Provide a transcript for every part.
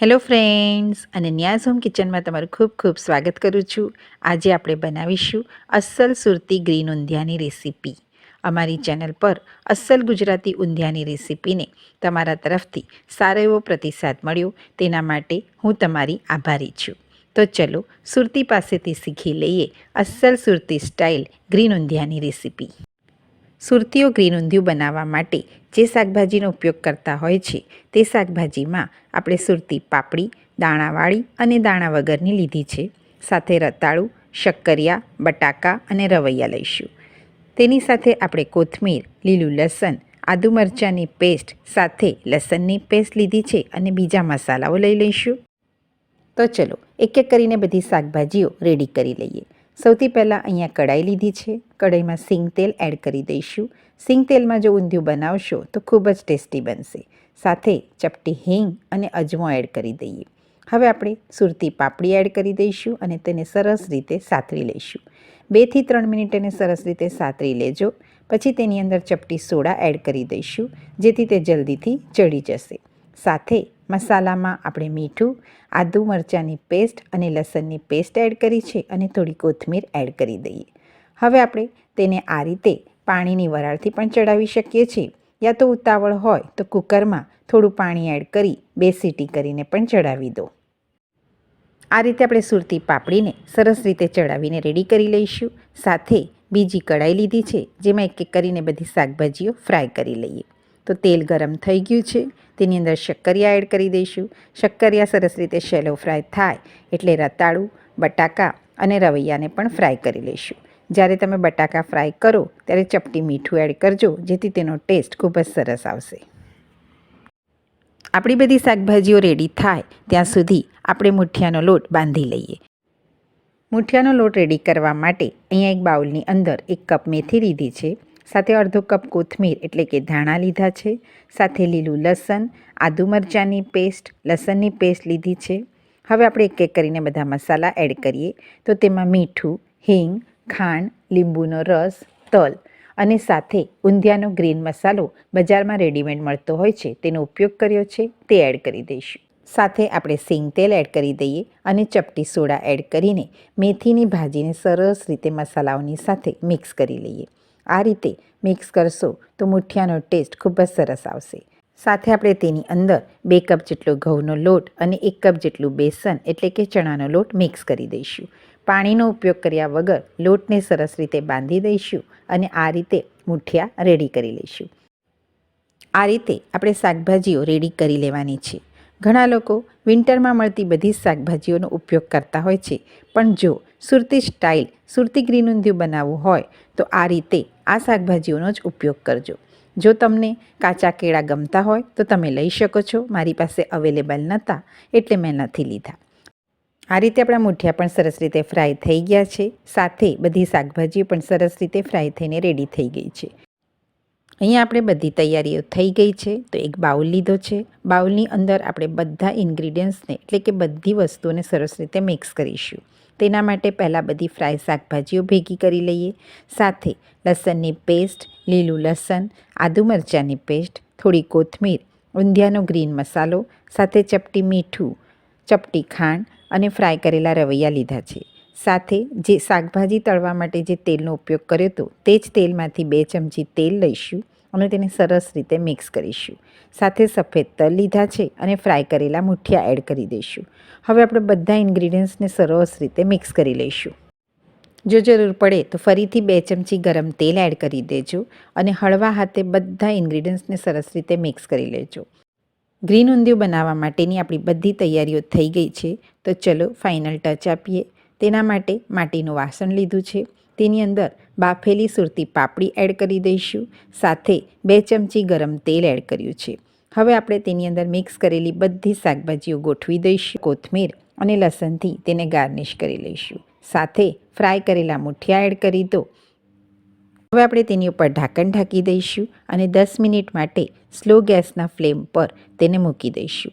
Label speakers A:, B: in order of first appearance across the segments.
A: Hello friends, અને ન્યાઝ home કિચનમાં તમારું ખૂબ ખૂબ સ્વાગત કરું છું. આજે આપણે બનાવીશું અસલ સુરતી ગ્રીન ઊંધિયાની રેસીપી. અમારી ચેનલ પર અસલ ગુજરાતી ઊંધિયાની રેસીપીને તમારા તરફથી સારો એવો પ્રતિસાદ મળ્યો, તેના માટે હું તમારી આભારી છું. તો ચલો સુરતી પાસેથી શીખી લઈએ અસલ સુરતી સ્ટાઇલ ગ્રીન ઊંધિયાની રેસીપી. સુરતીઓ ગ્રીન ઊંધિયું બનાવવા માટે જે શાકભાજીનો ઉપયોગ કરતા હોય છે, તે શાકભાજીમાં આપણે સુરતી પાપડી, દાણાવાળી અને દાણા વગરની લીધી છે. સાથે રતાળું, શક્કરિયા, બટાકા અને રવૈયા લઈશું. તેની સાથે આપણે કોથમીર, લીલું લસણ, આદુ મરચાંની પેસ્ટ સાથે લસણની પેસ્ટ લીધી છે અને બીજા મસાલાઓ લઈ લઈશું. તો ચલો એક એક કરીને બધી શાકભાજીઓ રેડી કરી લઈએ. સૌથી પહેલાં અહીંયા કઢાઈ લીધી છે. કઢાઈમાં સિંગ તેલ એડ કરી દઈશું. સિંગ તેલમાં જો ઊંધિયું બનાવશો તો ખૂબ જ ટેસ્ટી બનશે. સાથે ચપટી હિંગ અને અજમો એડ કરી દઈએ. હવે આપણે સુરતી પાપડી એડ કરી દઈશું અને તેને સરસ રીતે સાતરી લઈશું. બેથી ત્રણ મિનિટ એને સરસ રીતે સાતરી લેજો. પછી તેની અંદર ચપટી સોડા એડ કરી દઈશું, જેથી તે જલ્દીથી ચડી જશે. સાથે મસાલામાં આપણે મીઠું, આદુ મરચાંની પેસ્ટ અને લસણની પેસ્ટ એડ કરી છે અને થોડી કોથમીર એડ કરી દઈએ. હવે આપણે તેને આ રીતે પાણીની વરાળથી પણ ચડાવી શકીએ છીએ. યા તો ઉતાવળ હોય તો કુકરમાં થોડું પાણી એડ કરી બે સીટી કરીને પણ ચડાવી દો. આ રીતે આપણે સુરતી પાપડીને સરસ રીતે ચડાવીને રેડી કરી લઈશું. સાથે બીજી કઢાઈ લીધી છે, જેમાં એક એક કરીને બધી શાકભાજીઓ ફ્રાય કરી લઈએ. તો તેલ ગરમ થઈ ગયું છે. તેની અંદર શક્કરિયા એડ કરી દઈશું. શક્કરિયા સરસ રીતે શેલો ફ્રાય થાય એટલે રતાળું, બટાકા અને રવૈયાને પણ ફ્રાય કરી લઈશું. જ્યારે તમે બટાકા ફ્રાય કરો, ત્યારે ચપટી મીઠું એડ કરજો, જેથી તેનો ટેસ્ટ ખૂબ જ સરસ આવશે. આપણી બધી શાકભાજીઓ રેડી થાય ત્યાં સુધી આપણે મુઠિયાનો લોટ બાંધી લઈએ. મુઠિયાનો લોટ રેડી કરવા માટે અહીંયા એક બાઉલની અંદર એક કપ મેથી લીધી છે. સાથે અડધો કપ કોથમીર એટલે કે ધાણા લીધા છે. સાથે લીલું લસણ, આદુ મરચાંની પેસ્ટ, લસણની પેસ્ટ લીધી છે. હવે આપણે એક એક કરીને બધા મસાલા એડ કરીએ. તો તેમાં મીઠું, હિંગ, ખાંડ, લીંબુનો રસ, તલ અને સાથે ઊંધિયાનો ગ્રીન મસાલો બજારમાં રેડીમેડ મળતો હોય છે. તેનો ઉપયોગ કર્યો છે. તે એડ કરી દઈશું. સાથે આપણે સિંગ તેલ એડ કરી દઈએ અને ચપટી સોડા એડ કરીને મેથીની ભાજીને સરસ રીતે મસાલાઓની સાથે મિક્સ કરી લઈએ. આ રીતે મિક્સ કરશો તો મુઠિયાનો ટેસ્ટ ખૂબ જ સરસ આવશે. સાથે આપણે તેની અંદર બે કપ જેટલો ઘઉંનો લોટ અને એક કપ જેટલું બેસન એટલે કે ચણાનો લોટ મિક્સ કરી દઈશું. પાણીનો ઉપયોગ કર્યા વગર લોટને સરસ રીતે બાંધી દઈશું અને આ રીતે મુઠિયા રેડી કરી લઈશું. આ રીતે આપણે શાકભાજીઓ રેડી કરી લેવાની છે. ઘણા લોકો વિન્ટરમાં મળતી બધી શાકભાજીઓનો ઉપયોગ કરતા હોય છે. પણ જો સુરતી સ્ટાઇલ, સુરતી ગ્રીન ઊંધિયું બનાવવું હોય, તો આ રીતે આ શાકભાજીઓનો જ ઉપયોગ કરજો. જો તમને કાચા કેળા ગમતા હોય, તો તમે લઈ શકો છો. મારી પાસે અવેલેબલ નહોતા, એટલે મેં નથી લીધા. આ રીતે આપણા મૂઠિયા પણ સરસ રીતે ફ્રાય થઈ ગયા છે. સાથે બધી શાકભાજીઓ પણ સરસ રીતે ફ્રાય થઈને રેડી થઈ ગઈ છે. અહીંયા આપણે બધી તૈયારીઓ થઈ ગઈ છે, તો એક બાઉલ લીધો છે. બાઉલની અંદર આપણે બધા ઇન્ગ્રીડિયન્ટ્સને એટલે કે બધી વસ્તુઓને સરસ રીતે મિક્સ કરીશું. તેના માટે પહેલાં બધી ફ્રાય શાકભાજીઓ ભેગી કરી લઈએ. સાથે લસણની પેસ્ટ, લીલું લસણ, આદુ મરચાંની પેસ્ટ, થોડી કોથમીર, ઊંધિયાનો ગ્રીન મસાલો, સાથે ચપટી મીઠું, ચપટી ખાંડ અને ફ્રાય કરેલા રવૈયા લીધા છે. સાથે જે શાકભાજી તળવા માટે જે તેલનો ઉપયોગ કર્યો હતો, તે જ તેલમાંથી બે ચમચી તેલ લઈશું. અને તેને સરસ રીતે મિક્સ કરીશું. સાથે સફેદ તલ લીધા છે અને ફ્રાય કરેલા મુઠિયા એડ કરી દઈશું. હવે આપણે બધા ઇન્ગ્રીડિયન્ટ્સને સરસ રીતે મિક્સ કરી લઈશું. જો જરૂર પડે તો ફરીથી બે ચમચી ગરમ તેલ એડ કરી દેજો અને હળવા હાથે બધા ઇન્ગ્રીડિયન્ટ્સને સરસ રીતે મિક્સ કરી લેજો. ગ્રીન ઊંધિયું બનાવવા માટેની આપણી બધી તૈયારીઓ થઈ ગઈ છે. તો ચલો ફાઇનલ ટચ આપીએ. તેના માટે માટીનું વાસણ લીધું છે. તેની અંદર બાફેલી સુરતી પાપડી એડ કરી દઈશું. સાથે બે ચમચી ગરમ તેલ એડ કર્યું છે. હવે આપણે તેની અંદર મિક્સ કરેલી બધી શાકભાજીઓ ગોઠવી દઈશું. કોથમીર અને લસણથી તેને ગાર્નિશ કરી લઈશું. સાથે ફ્રાય કરેલા મુઠિયા એડ કરી દો. હવે આપણે તેની ઉપર ઢાંકણ ઢાંકી દઈશું અને દસ મિનિટ માટે સ્લો ગેસના ફ્લેમ પર તેને મૂકી દઈશું.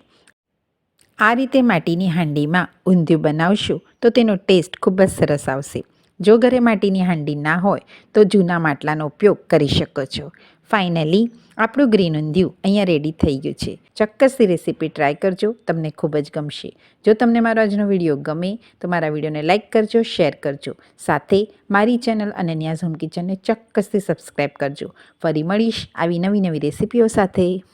A: આ રીતે માટીની હાંડીમાં ઊંધિયું બનાવશું તો તેનો ટેસ્ટ ખૂબ જ સરસ આવશે. જો ઘરે માટીની હાંડી ના હોય, તો જૂના માટલાનો ઉપયોગ કરી શકો છો. ફાઇનલી આપણું ગ્રીન ઊંધિયું અહીંયા રેડી થઈ ગયું છે. ચોક્કસથી રેસીપી ટ્રાય કરજો, તમને ખૂબ જ ગમશે. જો તમને મારો આજનો વીડિયો ગમે, તો મારા વિડીયોને લાઇક કરજો શેર કરજો. સાથે મારી ચેનલ અને ન્યાઝ હોમ કિચનને ચોક્કસથી સબસ્ક્રાઈબ કરજો. ફરી મળીશ આવી નવી નવી રેસીપીઓ સાથે.